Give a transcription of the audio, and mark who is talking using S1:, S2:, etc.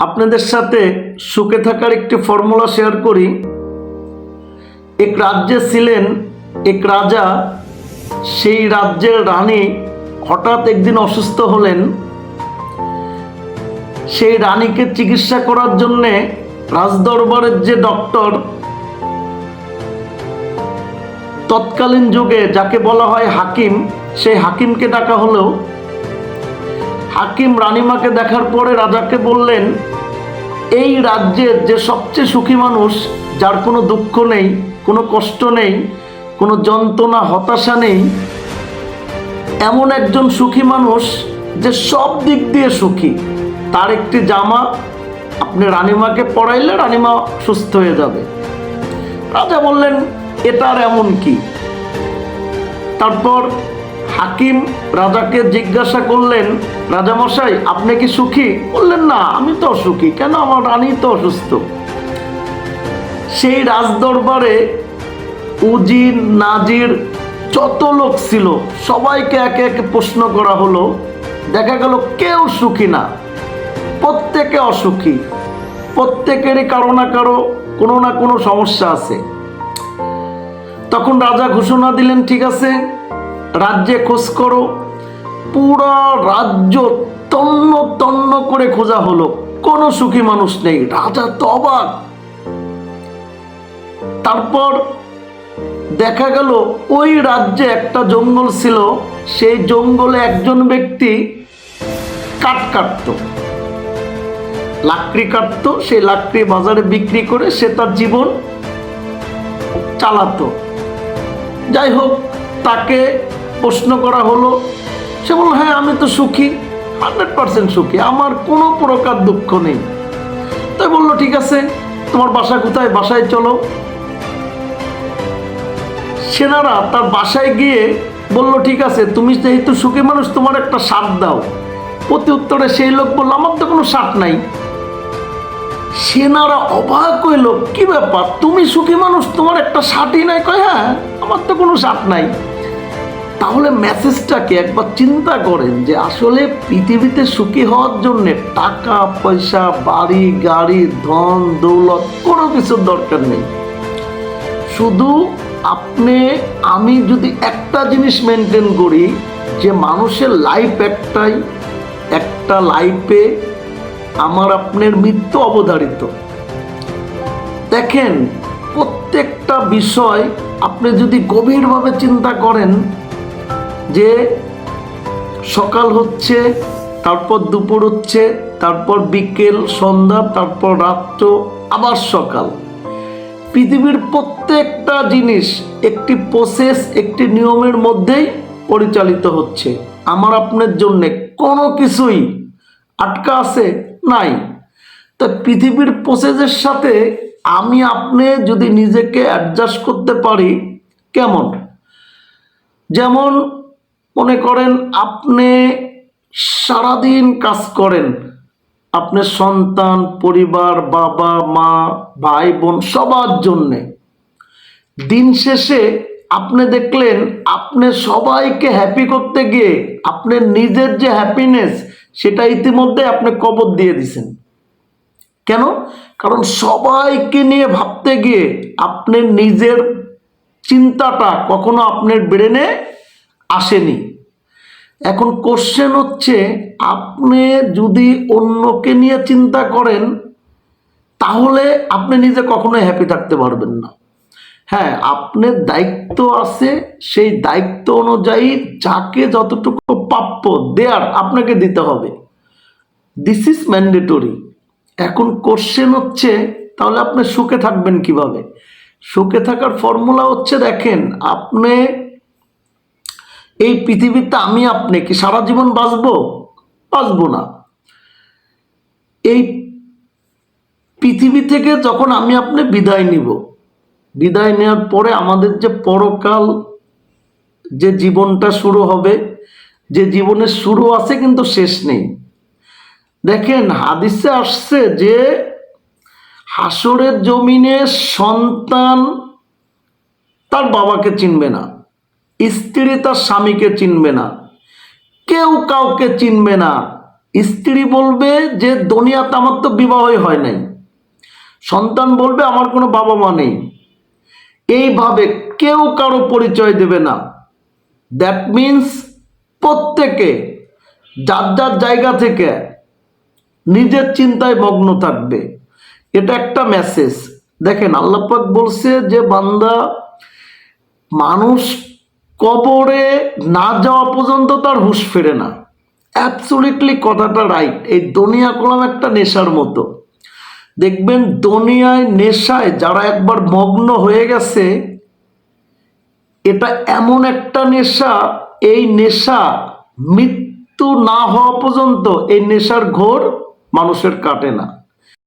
S1: আপনাদের সাথে সুখে থাকার একটি ফর্মুলা শেয়ার করি। এক রাজ্যে ছিলেন এক রাজা, সেই রাজ্যের রানী হঠাৎ একদিন অসুস্থ হলেন। সেই রানীকে চিকিৎসা করার জন্যে রাজদরবারের যে ডক্টর তৎকালীন যুগে যাকে বলা হয় হাকিম, সেই হাকিমকে ডাকা হলো। হাকিম রানিমাকে দেখার পরে রাজাকে বললেন, এই রাজ্যের যে সবচেয়ে সুখী মানুষ, যার কোনো দুঃখ নেই, কোনো কষ্ট নেই, কোনো যন্ত্রণা, হতাশা নেই, এমন একজন সুখী মানুষ যে সব দিক দিয়ে সুখী। তার একটি জামা আপনি রানিমাকে পরাইলে রানিমা সুস্থ হয়ে যাবে। রাজা বললেন, এটার এমন কি? তারপর হাকিম রাজাকে জিজ্ঞাসা করলেন, রাজামশাই, আপনি কি সুখী? বললেন, না, আমি তো অসুখী কেন আমার রানী তো অসুস্থ? সেই রাজদরবারে উজির, নাজির যত লোক ছিল, সবাইকে একে একে প্রশ্ন করা হলো। দেখা গেল কেউ সুখী না, প্রত্যেকে অসুখী। প্রত্যেকেরই কারও না কারও, কোনো না কোনো সমস্যা আছে। তখন রাজা ঘোষণা দিলেন, ঠিক আছে রাজ্যে খোঁজ করো। পুরা রাজ্য তন্ন তন্ন করে খোঁজা হলো। কোনো সুখী মানুষ নেই। রাজা তো অবাক। তারপর দেখা গেল, ওই রাজ্যে একটা জঙ্গল ছিল। সেই জঙ্গলে একজন ব্যক্তি কাঠ কাটতো। লাকড়ি কাটতো। সেই লাকড়ি বাজারে বিক্রি করে সে তার জীবন চালাতো। যাই হোক, তাকে প্রশ্ন করা হলো, সে বলল হ্যাঁ আমি তো সুখী হান্ড্রেড পার্সেন্ট সুখী, আমার কোনো প্রকার দুঃখ নেই। তাই বলল, ঠিক আছে, তোমার বাসা কোথায়? বাসায় চলো। সেনারা তার বাসায় গিয়ে বলল, ঠিক আছে, তুমি যেহেতু সুখী মানুষ, তোমার একটা শার্ট দাও। প্রতি উত্তরে সেই লোক বলল, আমার তো কোনো শার্ট নাই। সেনারা অবাক হইল, কি ব্যাপার? তুমি সুখী মানুষ, তোমার একটা শার্টই নাই? কয় হ্যাঁ আমার তো কোনো শার্ট নাই। তাহলে মেসেজটাকে একবার চিন্তা করেন যে আসলে পৃথিবীতে সুখী হওয়ার জন্য টাকা, পয়সা, বাড়ি, গাড়ি, ধন, দৌলত কোনো কিছুর দরকার নেই। শুধু আপনি, আমি যদি একটা জিনিস মেনটেন করি, যে মানুষের লাইফ একটাই, একটা লাইফে আমার আপনার মৃত্যু অবধারিত। দেখেন, প্রত্যেকটা বিষয় আপনি যদি গভীরভাবে চিন্তা করেন যে সকাল হচ্ছে, তারপর দুপুর হচ্ছে, তারপর বিকেল, সন্ধ্যা, তারপর রাত্র, আবার সকাল। পৃথিবীর প্রত্যেকটা জিনিস একটি প্রসেস একটি নিয়মের মধ্যেই পরিচালিত হচ্ছে। আমার, আপনার জন্যে কোনো কিছুই আটকা আছে, নাই। তা পৃথিবীর প্রসেসের সাথে আমি, আপনি যদি নিজেকে অ্যাডজাস্ট করতে পারি, কেমন? যেমন মনে করেন আপনি সারাদিন কাজ করেন আপনার সন্তান, পরিবার, বাবা, মা, ভাই, বোন, সবার জন্যে। দিন শেষে আপনি দেখলেন, আপনি সবাইকে হ্যাপি করতে গিয়ে আপনার নিজের যে হ্যাপিনেস সেটা ইতিমধ্যে আপনি কবর দিয়ে দিছেন। কেন? কারণ সবাইকে নিয়ে ভাবতে গিয়ে আপনার নিজের চিন্তাটা কখনো আপনার ব্রেনে আসেনি। এখন কোশ্চেন হচ্ছে, আপনি যদি অন্যকে নিয়ে চিন্তা করেন, তাহলে আপনি নিজে কখনোই হ্যাপি থাকতে পারবেন না। হ্যাঁ আপনার দায়িত্ব আছে, সেই দায়িত্ব অনুযায়ী যাকে যতটুকু প্রাপ্য দেয়ার আপনাকে দিতে হবে। দিস ইজ ম্যান্ডেটরি এখন কোশ্চেন হচ্ছে, তাহলে আপনি সুখে থাকবেন কীভাবে? সুখে থাকার ফর্মুলা হচ্ছে, দেখেন, আপনি এই পৃথিবীতে আমি আপনি কি সারা জীবন বাঁচবো? বাঁচবো না। এই পৃথিবী থেকে যখন আমি আপনি বিদায় নিব, বিদায় নেওয়ার পরে আমাদের যে পরকাল, যে জীবনটা শুরু হবে, যে জীবনের শুরু আছে কিন্তু শেষ নেই। দেখেন, হাদিসে আসছে যে হাসরের জমিনে সন্তান তার বাবাকে চিনবে না। স্ত্রী তার স্বামীকে চিনবে না। কেউ কাউকে চিনবে না। স্ত্রী বলবে যে, দুনিয়াতে আমার তো বিবাহই হয় নাই। সন্তান বলবে, আমার কোনো বাবা মা নেই। এইভাবে কেউ কারও পরিচয় দেবে না। দ্যাট মিন্স প্রত্যেকে, যার যার জায়গা থেকে নিজের চিন্তায় মগ্ন থাকবে। এটা একটা মেসেজ দেখেন আল্লাপাক বলছে যে, বান্দা, মানুষ কবরে না যাওয়া পর্যন্ত তার হুঁশ ফেরে না। অ্যাবসুলিটলি কথাটা রাইট এই দুনিয়া কলাম একটা নেশার মতো। দেখবেন দুনিয়ায় নেশায় যারা একবার মগ্ন হয়ে গেছে, এটা এমন একটা নেশা, এই নেশা মৃত্যু না হওয়া পর্যন্ত এই নেশার ঘোর মানুষের কাটে না।